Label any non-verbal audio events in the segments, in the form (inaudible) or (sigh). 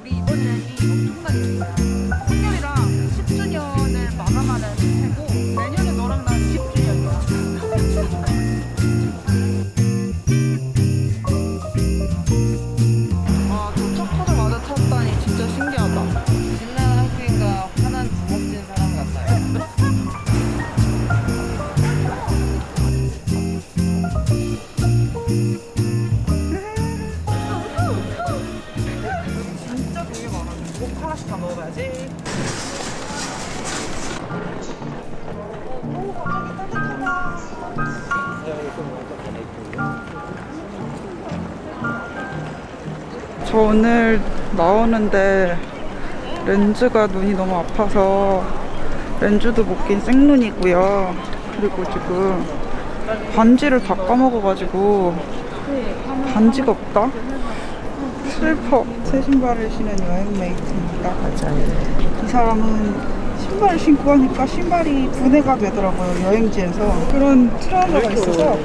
우리 이번 년이 엄청나게 된다. 나오는데 렌즈가 눈이 너무 아파서 렌즈도 못 낀 생눈이고요. 그리고 지금 반지를 다 까먹어가지고 반지가 없다. 슬퍼. 새 신발을 신은 여행 메이트입니다. 맞아요. 이 사람은 신발을 신고 하니까 신발이 분해가 되더라고요. 여행지에서. 그런 트라우마가 있어서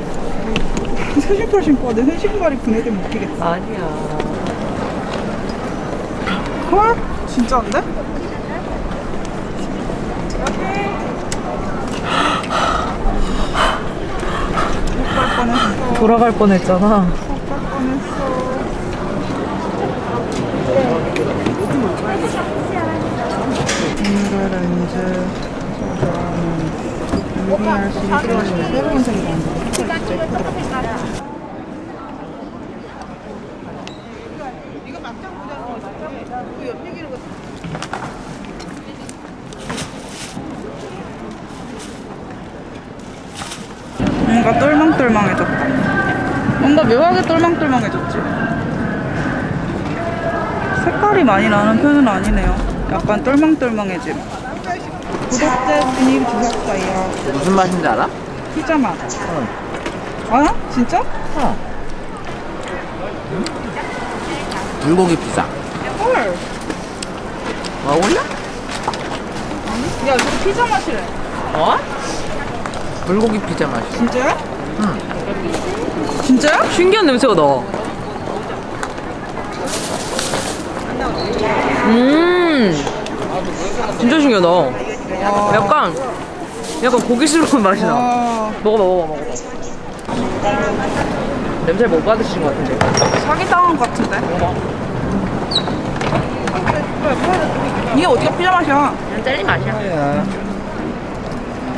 새 신발 신고 왔는데 새 신발이 분해되면 웃기겠다. 아니야. 헐? 진짜인데? 못갈 뻔했어. 돌아갈 뻔했잖아. 못갈 뻔했어. 오늘의 렌즈 짜잔 루미알 시리즈 새로운 색이랑 진짜 예쁘더라 이거 막장 모자로 그 옆얘기를 뭔가 똘망똘망해졌다 뭔가 묘하게 똘망똘망해졌지 색깔이 많이 나는 편은 아니네요 약간 똘망똘망해짐 구독자 분이 주셨어요 무슨 맛인지 알아? 피자 맛 응. 아? 진짜? 어. 불고기 피자. 헐 먹을래? 야 이거 피자 맛이래 어? 불고기 피자 맛이. 진짜야? 응. 진짜야? 신기한 냄새가 나. 음, 진짜 신기하다. 약간, 약간 고기스러운 맛이 나. 아 먹어봐, 먹어봐, 먹어봐. 냄새 못 받으신 것 같은데. 사기당한 것 같은데 이게 어디가 피자 맛이야 그냥 젤리 맛이야.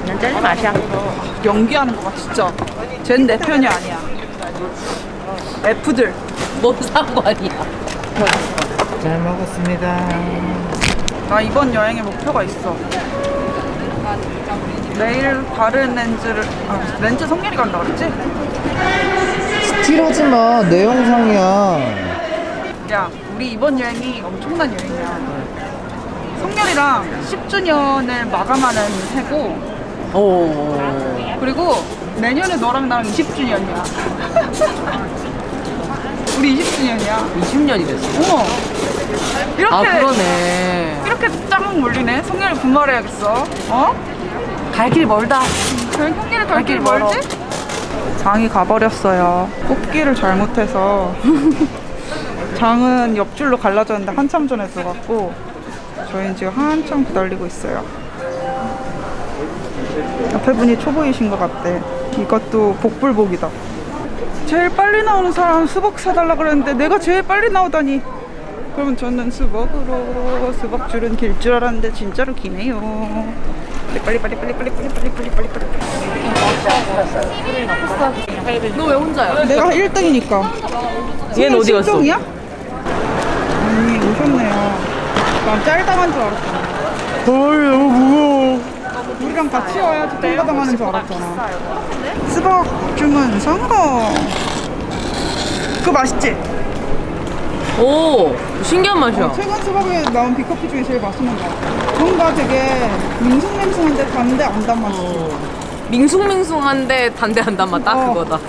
그냥 젤리 맛이야. 연기하는 거 봐 진짜 쟨 내 편이 아니야 F들 뭔 상관이야. 잘 먹었습니다. 나 이번 여행의 목표가 있어 내일 다른 렌즈를 아, 렌즈 성렬이 간다 그랬지? 스틸하지 마. 내 영상이야. 야 우리 이번 여행이 엄청난 여행이야 성렬이랑 10주년을 마감하는 해고 오. 그리고 내년에 너랑 나랑 20주년이야 (laughs) 우리 20주년이야 20년이 됐어. 어머 이렇게 아, 그러네. 이렇게 짱 몰리네 성렬이 분말해야겠어 어? 갈 길 멀다. 저희 형길을 갈 갈길 길 멀어. 멀지? 장이 가버렸어요 뽑기를 잘못해서 (laughs) 장은 옆줄로 갈라졌는데 한참 전에 들어갔고 저희는 지금 한참 기다리고 있어요. 옆에 분이 초보이신 것 같대. 이것도 복불복이다. 제일 빨리 나오는 사람 수박 사달라 그랬는데 내가 제일 빨리 나오다니. 그러면 저는 수박으로 수박 줄은 길 줄 알았는데 진짜로 기네요. 빨리 빨리 빨리 빨리 빨리 빨리 빨리 빨리 빨리 너 왜 혼자야? 내가 1등이니까. 얘는 어디 갔어? 이야? 아니 오셨네요 난 짤당한 줄 알았잖아 헐, 너무 무거워. 우리랑 같이 와야지 땡가당하는 줄 알았잖아 수박 주문 성공 그거 맛있지? 오, 신기한 맛이야. 최근 수박에 나온 비커피 중에 제일 맛있는 거 같아 뭔가 되게 밍숭맹숭한데 단데 안 단 맛이 밍숭맹숭한데 단데 한 단맛 딱 어. 그거다.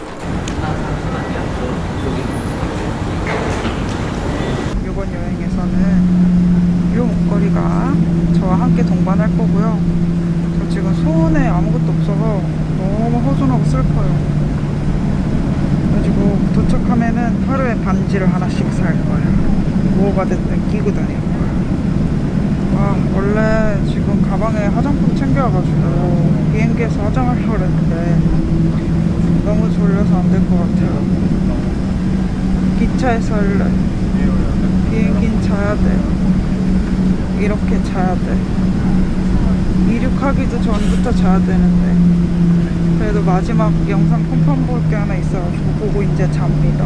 이번 여행에서는 이 목걸이가 동반할 거고요. 저 지금 손에 아무것도 없어서 너무 허전하고 슬퍼요. 그래가지고 도착 생각하면은 하루에 반지를 하나씩 살 거야. 뭐가 됐든 끼고 다닐 거야. 아, 원래 지금 가방에 화장품 챙겨와가지고 비행기에서 화장하려고 그랬는데 너무 졸려서 안 될 것 같아요. 기차에서 할래. 비행기는 자야 돼. 이렇게 자야 돼. 이륙하기도 전부터 자야 되는데. 그래도 마지막 영상 컴펌 볼 게 하나 있어가지고 보고 이제 잡니다.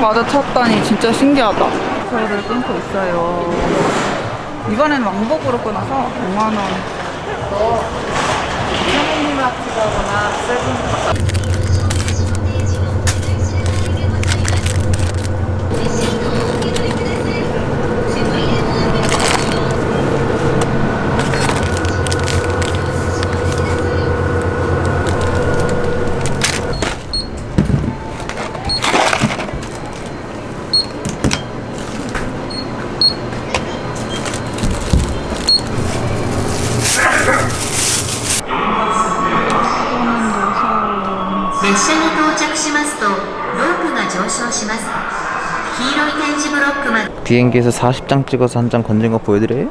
마자 찾다니 진짜 신기하다. 저를 끊고 있어요. 이번엔 왕복으로 끊어서 5만원.列 비행기에서 40장 찍어서 한 장 건진 거 보여드려요?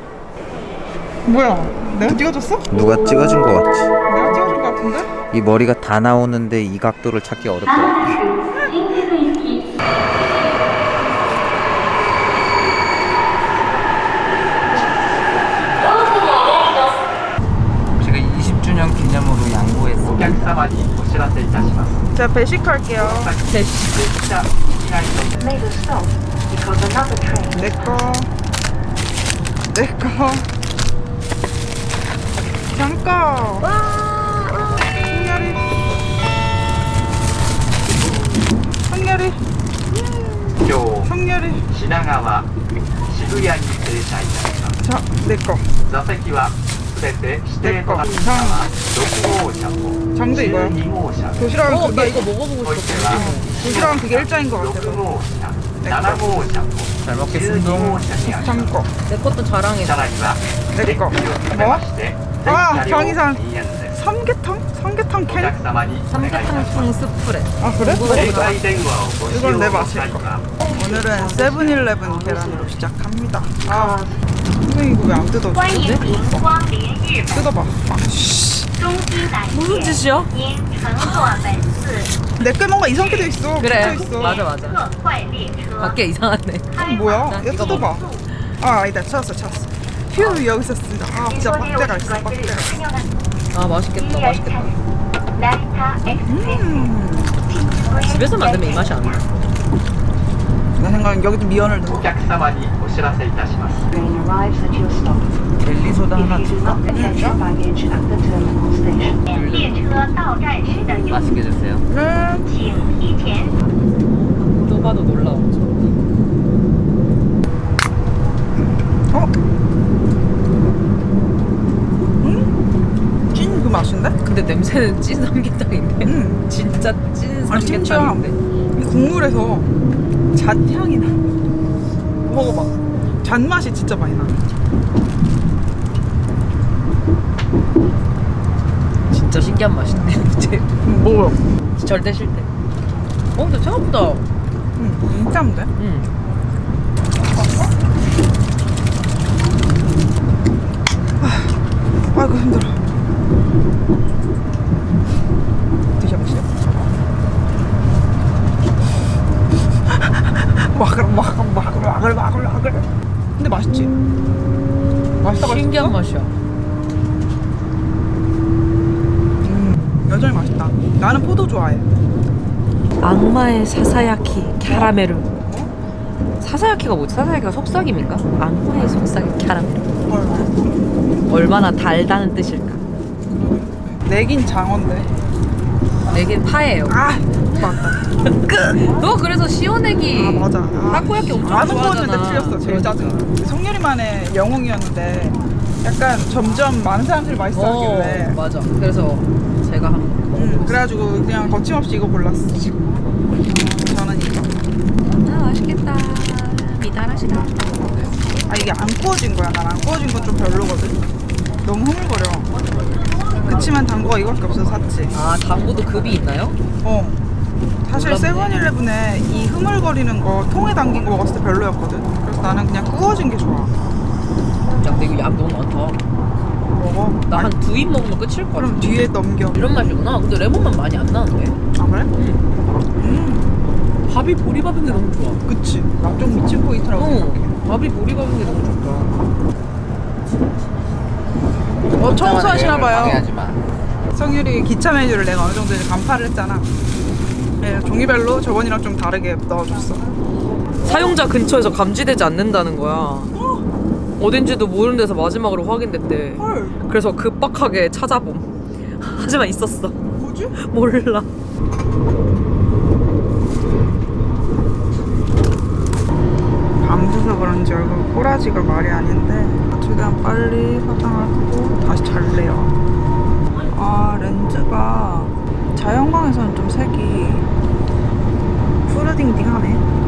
뭐야? 내가 찍어줬어? 누가 찍어준 거 같지? 내가 찍어준 거 같은데? 이 머리가 다 나오는데 이 각도를 찾기 어렵더라고 제가 20주년 기념으로 양보했어 お客様にお知らせいたします。 제가 배식할게요. 내 거. 내 거. 잠깐. 성렬이. 성렬이. 今日 성렬이. 品川渋谷に停車いたします。 자, 내 거. 座席は 때 시대 거 상- 놓고 어, 이거 도시락 어, 그게 이거 먹어보고 싶어. 도시락 그게 일자인 것 같아 잘 먹겠습니다. 참고 내 것도 자랑해내거. 뭐? 아, 경이상. 삼계탕? 삼계탕 캔? 삼계탕 총 스프레. 아 그래? 이거 내 맛일 거어 오늘은 세븐일레븐 계란으로 시작합니다. 아, 선생님 이거 왜 안 뜯어지는데? 뜯어봐. 아, 무슨 짓이야? 내게 뭔가 이상하게 돼 있어. 그래. 있어. 맞아 맞아. 밖에 이상하네. 뭐야? (laughs) 얘 뜯어봐. 아, 아니다. 찾았어, 찾았어. 휴, 여기 있었습니다. 아, 진짜 박대가 있어, 박대가. 아 맛있겠다 맛있겠다. 음. 집에서 만들면 이 맛이 안 나. 라는 생각은 여기서 미연을 넣어 델리소다 하나 줄까? 맛있게 드세요. 네. 또 봐도 놀라워. 어? 음? 찐 그 맛인데? 근데 냄새는 찐 삼계탕인데. 음. 진짜 아, 찐 아니, 진짜. 삼계탕인데. 국물에서 잣 향이 나. 먹어봐. 잣 맛이 진짜 많이 나. 진짜 신기한 맛인데. (laughs) 이제 먹어. 절대 싫대. 어 근데 생각보다. 음, 진짜인데? 음. 아이고 힘들어. 드셔보세요. 와글 와글 와글 와글 와글 와글. 근데 맛있지? 맛있다고 신기한? 맛이야. 음, 여전히 맛있다. 나는 포도 좋아해. 악마의 사사야키 캐러멜. 사사야키가 뭐지? 사사야키가 속삭임인가? 악마의 속삭임 캐러멜. 얼마나 달다는 뜻일까? 내긴 장어인데. 내게 파예요. 아 맞다. 너 그래서 시원내기 아 맞아. 아, 타코야끼 엄청 아는 좋아하잖아. 거였는데 틀렸어. 제일. 짜증. 성렬이만의 영웅이었는데 약간 점점 많은 사람들이 맛있어 하길래. 어, 맞아. 그래서 제가 한 음, 그래가지고 그냥 거침없이 이거 골랐어. 저는 이거. 아, 맛있겠다. 미달하시다. 아 이게 안 구워진 거야. 난 안 구워진 건 좀 별로거든. 너무 흐물거려. 그치만 당구가 이거밖에 없어서 샀지. 아, 당구도 급이 있나요? 어. 사실 몰랐네. 세븐일레븐에 이 흐물거리는 거 통에 담긴 거 먹었을 때 별로였거든. 그래서 나는 그냥 구워진 게 좋아. 야, 근데 이거 양 너무 많다. 먹어. 나 한 두 입 먹으면 끝일 것 같아. 그럼 뒤에 넘겨. 이런 맛이구나. 근데 레몬만 많이 안 나는데. 아 그래? 음, 밥이 보리밥인 게 너무 좋아. 그치. 좀 미친 포인트라고 생각해. 응. 밥이 보리밥인 게 너무 좋다. 어 청소하시나 봐요. 방해하지 마. 성률이 기차 메뉴를 내가 어느 정도 이제 간파를 했잖아. 예, 종이별로 저번이랑 좀 다르게 넣어줬어. 사용자 근처에서 감지되지 않는다는 거야. 어딘지도 모르는 데서 마지막으로 확인됐대. 헐, 그래서 급박하게 찾아봄. 하지만 있었어. 뭐지? 몰라. 밤새서 그런지 얼굴 꼬라지가 말이 아닌데 최대한 빨리 화장하고 다시 잘래요. 아 렌즈가 자연광에서는 좀 색이 푸르딩딩하네.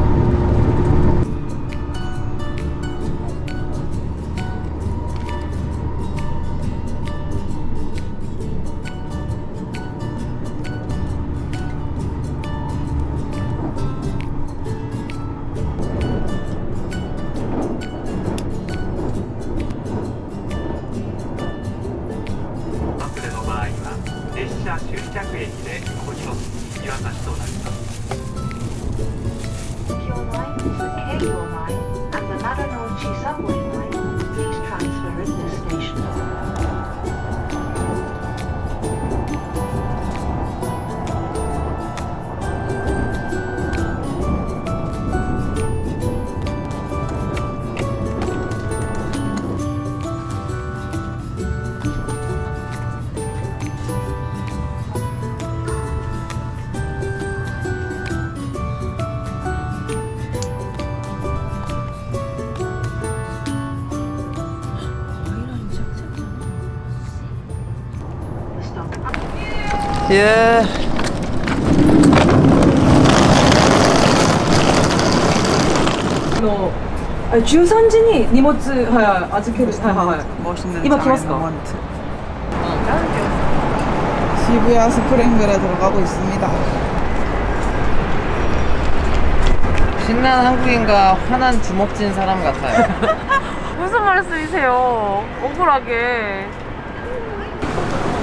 아, 13時に荷物、はい、預ける。はいはいはい。 멋있는 이마 장의 들어왔어? 모먼트. 시부야 스프링글에 들어가고 있습니다. 신난 한국인과 화난 주먹진 사람 같아요. 무슨 말씀이세요? 억울하게.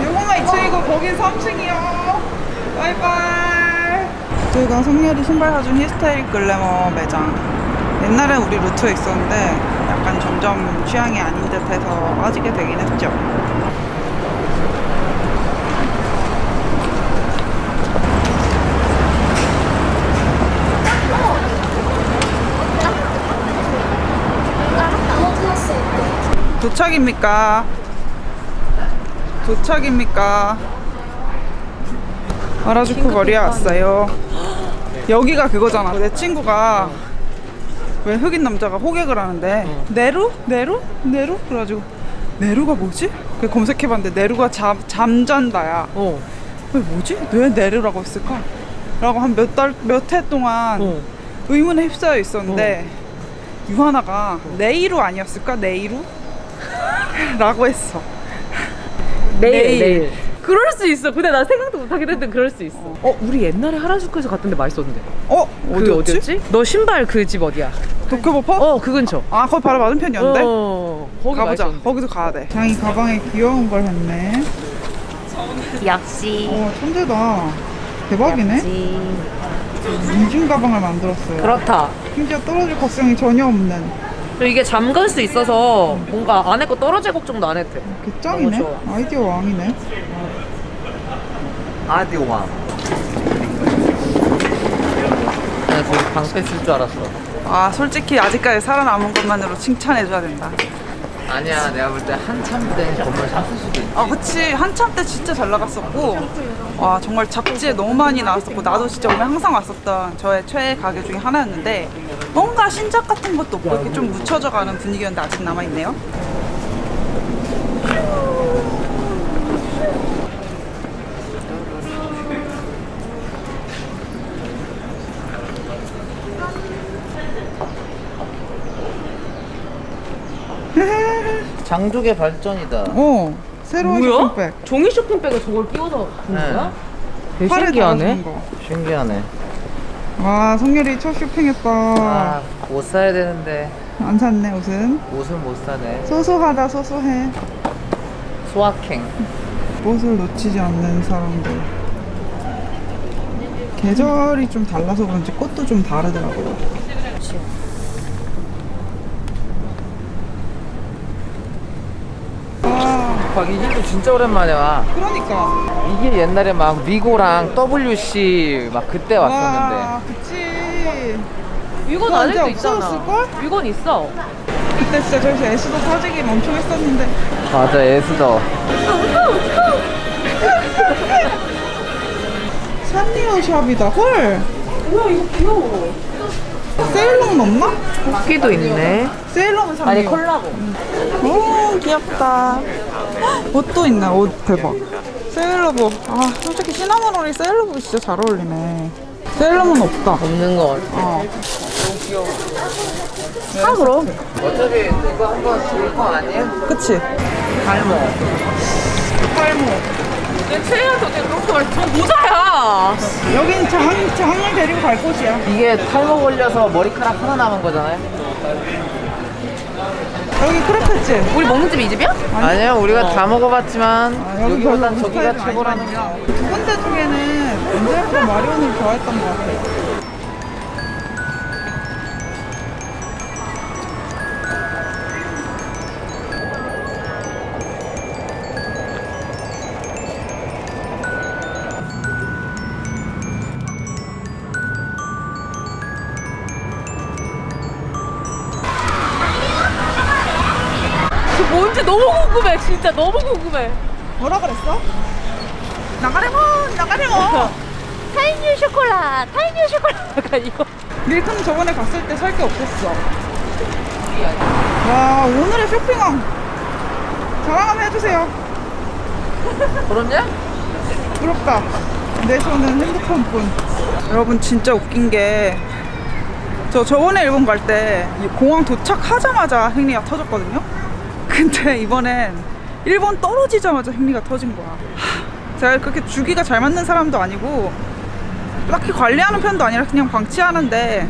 요거만 2층이고 거긴 3층이요. 바이바이. 저희가 성렬이 신발 사준 힐스타일 글래머 매장. 옛날에 우리 루트에 있었는데 약간 점점 취향이 아닌 듯해서 빠지게 되긴 했죠. 도착입니까? 도착입니까? 하라주쿠 거리에 왔어요. (gasps) 여기가 그거잖아. 내 친구가 왜 흑인 남자가 호객을 하는데 네루? 네루? 네루? 그래가지고 네루가 뭐지? 그 검색해봤는데 네루가 잠, 잠잔다야. 어. 왜 뭐지? 왜 네루라고 했을까? 라고 한 몇 달, 몇 해 동안 어. 의문에 휩싸여 있었는데 유하나가 네이루 아니었을까? 네이루? (laughs) 라고 했어. 내일, 내일. 그럴 수 있어. 근데 나 생각도 못 하긴 했는데 그럴 수 있어. 어, 우리 옛날에 하라주쿠에서 갔던데 맛있었는데. 어? 그 어디였지? 어디였지? 너 신발 그 집 어디야? 도쿄버퍼? 어, 그 근처. 아 거기 바로 맞은편이었는데? 어, 거기 가보자. 맛있었는데. 거기도 가야 돼. 장이 가방에 귀여운 걸 했네. 역시. 어 천재다. 대박이네. 인중 가방을 만들었어요. 그렇다. 심지어 떨어질 걱정이 전혀 없는. 그리고 이게 잠글 수 있어서 뭔가 안에 거 떨어질 걱정도 안 해도 돼. 개짱이네. 너무 아이디어 왕이네. 아디오왕. 나 지금 방패 쓸 줄 알았어. 아 솔직히 아직까지 살아남은 것만으로 칭찬해줘야 된다. 아니야 내가 볼 때 한참 때 건물 샀을 수도 있지 아, 그치. 한참 때 진짜 잘 나갔었고, 와, 정말 잡지에 너무 많이 나왔었고, 나도 진짜 오면 항상 왔었던 저의 최애 가게 중에 하나였는데, 뭔가 신작 같은 것도 없고, 이렇게 좀 묻혀져 가는 분위기였는데, 아직 남아있네요. 장족의 발전이다 어, 새로운 뭐야? 쇼핑백. 종이 쇼핑백에 저걸 끼워서 준 네. 거야? 되게 팔에 신기하네. 달아주는 거. 신기하네 와, 성열이 첫 쇼핑했다. 아 옷 사야 되는데 안 샀네, 옷은. 옷은 못 사네 소소하다, 소소해. 소확행 옷을 놓치지 않는 사람들. 계절이 좀 달라서 그런지 꽃도 좀 다르더라고요. 아, 박 이집도 진짜 오랜만에 와 그러니까. 이게 옛날에 막 미고랑 WC 막 그때 왔었는데 와, 그치. 그거 아직도 있잖아. 없어졌을걸? 이건 있어. 그때 진짜 저기 에스도 터지기 엄청 했었는데. 맞아 에스더 산리오 샵이다. 헐. 뭐야 이거 귀여워. 세일러문 없나? 토끼도 있네. 세일러문 산리오. 아니 콜라보. 오 귀엽다 옷도 있네 옷 대박 세일러복 아 솔직히 시나몬 롤이 세일러복이 진짜 잘 어울리네 세일러문 없다 없는 거. 어사 그럼. 어차피 이거 한번 줄거 아니야? 그치 탈모 탈모 내 최애한테 어떻게 그렇게 말해? 저 모자야. 여긴 장항, 장항을 데리고 갈 곳이야 이게 탈모 걸려서 머리카락 하나 남은 거잖아요? 여기 크레페츠 우리 먹는 집이 집이야? 아니요 우리가 다 먹어봤지만 아, 여기 별로 여기보단 저기가 최고라는. 거두 군데 중에는 언제보다 마리온을 좋아했던 것 같아 저 진짜 너무 궁금해. 뭐라 그랬어? 나가래몬 나가래몬 (laughs) 타이뉴 쇼콜라. 타이뉴 쇼콜라. 약간 이거. 밀크는 저번에 갔을 때 살 게 없었어. 와, 오늘의 쇼핑왕. 자랑 한번 해주세요. 그렇냐? 부럽다. 내 손은 핸드폰뿐. 여러분, 진짜 웃긴 게, 저 저번에 일본 갈 때 공항 도착하자마자 행리가 터졌거든요? 근데 이번엔 일본 떨어지자마자 행리가 터진 거야. 하, 제가 그렇게 주기가 잘 맞는 사람도 아니고, 딱히 관리하는 편도 아니라 그냥 방치하는데,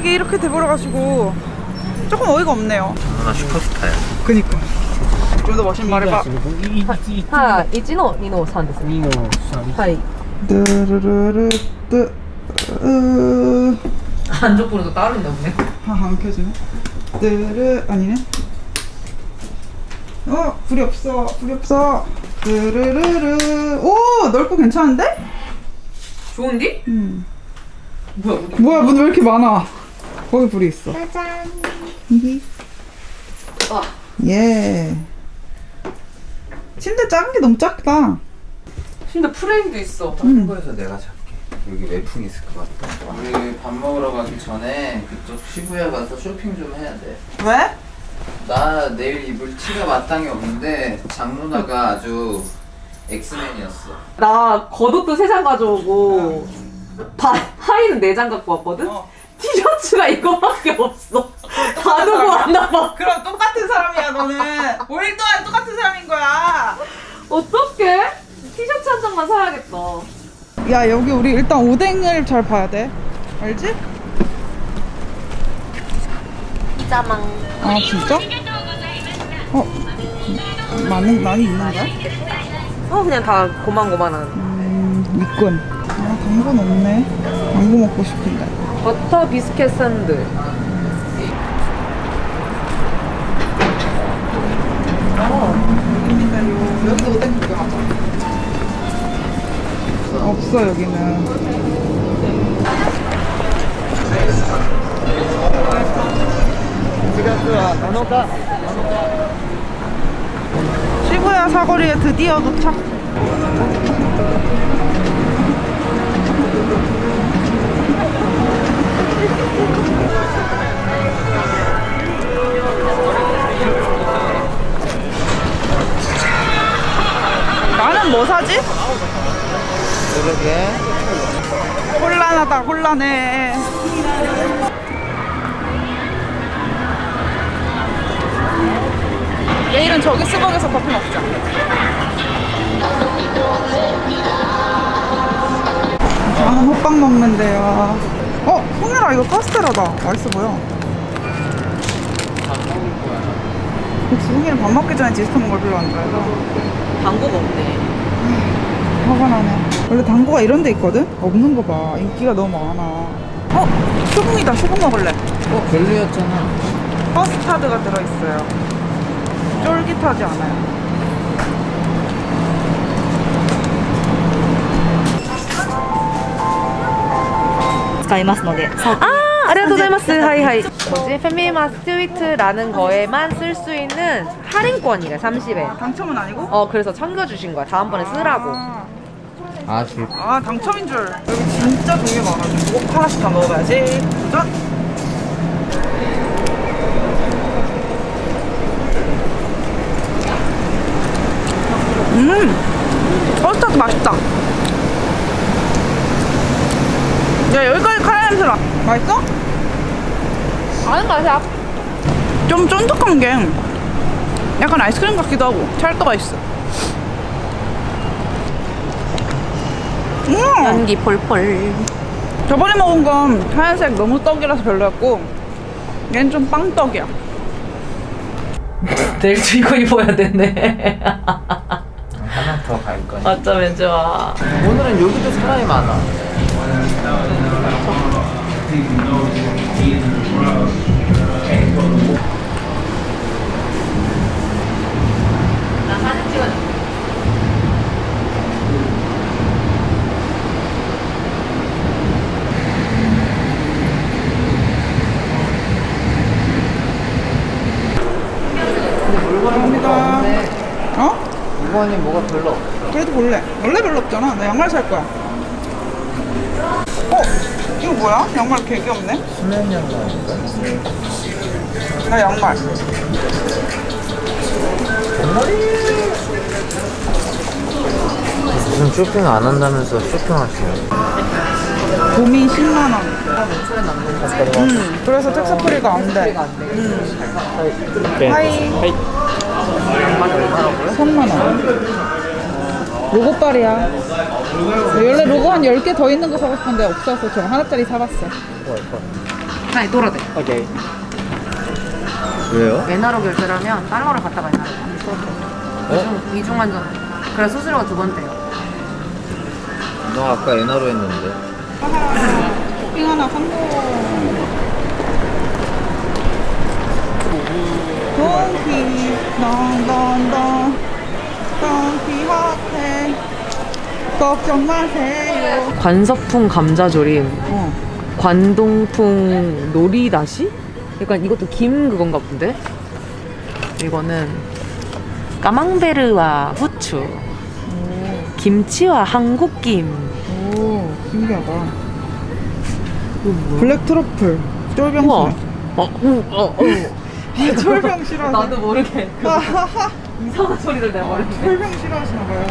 이게 이렇게 돼버려가지고, 조금 어이가 없네요. 누나 슈퍼스타야 그니까. 좀 더 멋진 말해봐. はい、1の2の3ですね。はい。 뜨르르르 뜨 으 안쪽으로도 다른 데 없네. 아, 안 켜지네. 뜨르 아니네. 어 불이 없어 불이 없어. 뜨르르르 오 넓고 괜찮은데? 좋은디? 음. 뭐야? 뭐야 문 왜 이렇게 많아? 거기 불이 있어. 짜잔. 여기. 아. 예. 침대 작은 게 너무 작다. 근데 프레임도 있어. 한국에서 내가 잘게 여기 외풍 있을 것 같다 우리 밥 먹으러 가기 전에 그쪽 시부야 가서 쇼핑 좀 해야 왜? 돼나 내일 입을 티가 마땅히 없는데 장누나가 아주 엑스맨이었어 나 겉옷도 세 장 가져오고 바, 하의는 네 장 갖고 왔거든? 어. 티셔츠가 이거밖에 없어. 다 두고 왔나 봐. 그럼 똑같은 사람이야 너는. 5일 동안 똑같은 사람인 거야. 어떡해? 티셔츠 한 장만 사야겠다. 야 여기 우리 일단 오뎅을 잘 봐야 돼 알지? 피자망. 아 진짜? 어? 많이, 많이 있는 거야? 어, 그냥 다 고만고만한. 음 있군 아 당근 없네 당근 먹고 싶은데 버터 비스켓 샌드. 여기입니다 요 여기 오뎅 구경하자 없어 여기는 아, 시부야 사거리에 드디어 도착. 나는 뭐 사지? 그러게. 혼란하다 혼란해. 저기 수박에서 커피 먹자 저는 호빵 먹는데요 어? 홍일아 이거 카스테라다 맛있어 보여. 그치 홍일은 밥 먹기 전에 디스트 먹을 별로 안 좋아해서 당구가 없네. 화가 나네 원래 당구가 이런 데 있거든? 없는 거 봐 인기가 너무 많아 어? 슈붕이다 슈붕 먹을래 어, 별로였잖아. 커스타드가 들어있어요. 쫄깃하지 않아요. 아, 아리가토자이마스. 아, 네, 네. 하이하이. 뭐지? 패밀리마 스트위트라는 거에만 쓸 수 있는 할인권이래, 30에. 당첨은 아니고? 어, 그래서 챙겨주신 거야. 다음번에 아. 쓰라고. 아, 아, 실. 아 당첨인 줄. 여기 진짜 종류 많아. 꼭 뭐 하나씩 다 먹어야지. 도전! 음! 커스터드 맛있다. 야, 여기까지 카레 냄새 나. 맛있어? 아는 맛이야. 좀 쫀득한 게 약간 아이스크림 같기도 하고 찰떡가 있어. 음! 연기 폴폴. 저번에 먹은 건 하얀색 너무 떡이라서 별로였고 얘는 좀 빵떡이야. 내일도 이거 입어야 되네. (laughs) 하나 더갈 거야. 어쩌면 좋아. 오늘은 여기도 사람이 많아. 나 사진 찍어줄게. 감사합니다. 어? 이번이 뭐가 별로 없어. 그래도 볼래. 원래 별로 없잖아. 나 양말 살 거야. 어? 이거 뭐야? 양말 개 귀엽네. 수면 양말인가? 나 양말. 무슨 쇼핑 안 한다면서 쇼핑하시네. 봄이 10만 원. 음, 그래서 텍스프리가 안 돼. 음. 하이. 3만 원. 로고빨이야. 원래 로고 한 10개 더 있는 거 사고 싶은데 없어서 저 하나짜리 사봤어. 아니, 돌아대. 왜요? 엔화로 결제를 하면 달러를 갖다가 엔화로. 어? 이중, 이중 환전. 그래 수수료가 두번 떼요. 너 아까 엔화로 했는데. (laughs) 쇼핑 하나 성공. 동피 동피 호텔 걱정 마세요. 관서풍 감자조림, 어. 관동풍 놀이다시? 약간 이것도 김 그건가 본데? 이거는 까망베르와 후추, 김치와 한국김. 오 신기하다. 블랙 트러플 우와. 쫄병 어, 우, 어, 어. 씨. 쫄병 싫어. 나도 모르게 (laughs) 이상한 소리를 내버렸네. 쫄병 싫어하시나 봐요.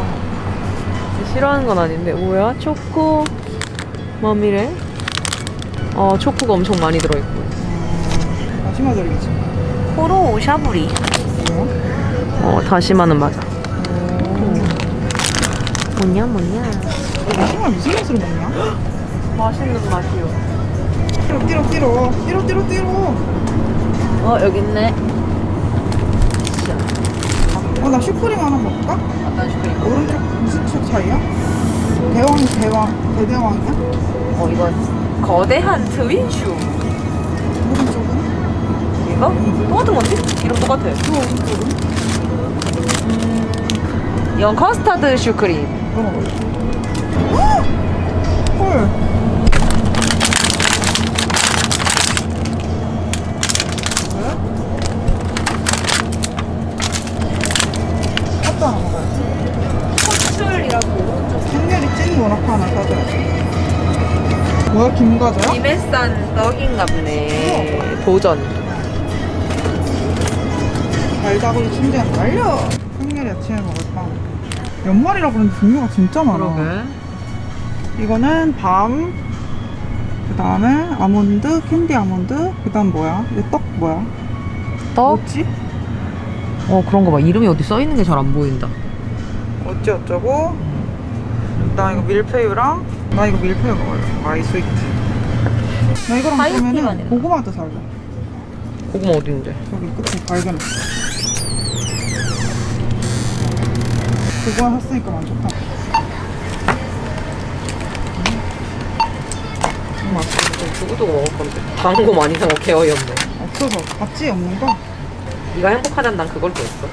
싫어하는 건 아닌데 뭐야? 초코 맘이래? 어 초코가 엄청 많이 들어있고 다시마 돌리지. 호로 샤브리 뭐야? 어 다시마는 맞아 뭐냐 뭐냐 다시마 무슨 맛으로 먹냐? (gasps) 맛있는 맛이요 띠로 띠로 띠로 띠로 띠로 띠로. 어 여기 있네 어나 슈크림 하나 먹을까? 어떤 슈크림? 오른쪽 무슨 쪽 차이야? 대왕 대왕 대대왕이야? 어 이거 거대한 트윈슈 오른쪽은? 이거? 똑같은 건데? 이름 똑같아 또 오른쪽은? 이건 커스터드 슈크림. 헉! 헐. 김과자야? 김해산 떡인가 보네. 도전. 달다구리 충전 완료. 생일 아침에 먹을 빵. 연말이라 그런지 종류가 진짜 많아. 이거는 밤. 그 다음에 아몬드, 캔디 아몬드. 그 다음 뭐야? 이떡 뭐야? 떡? 뭐지? 어 그런 거 봐. 이름이 어디 써 있는 게 잘 안 보인다. 어찌 어쩌고. 나 이거 밀푀유랑 나 이거 밀푀유 먹을래. 마이 스위트. 나 이거랑 그러면은 고구마도 살래. 고구마 어디인데? 저기 끝에 발견했어. 고구마 샀으니까 만족하네. 너무 맛있어. 두고두고 먹을 건데. 광고 많이 사고 개어이 없네. 없어서 같이 없는 거. 네가 행복하단 난 그걸 줬어.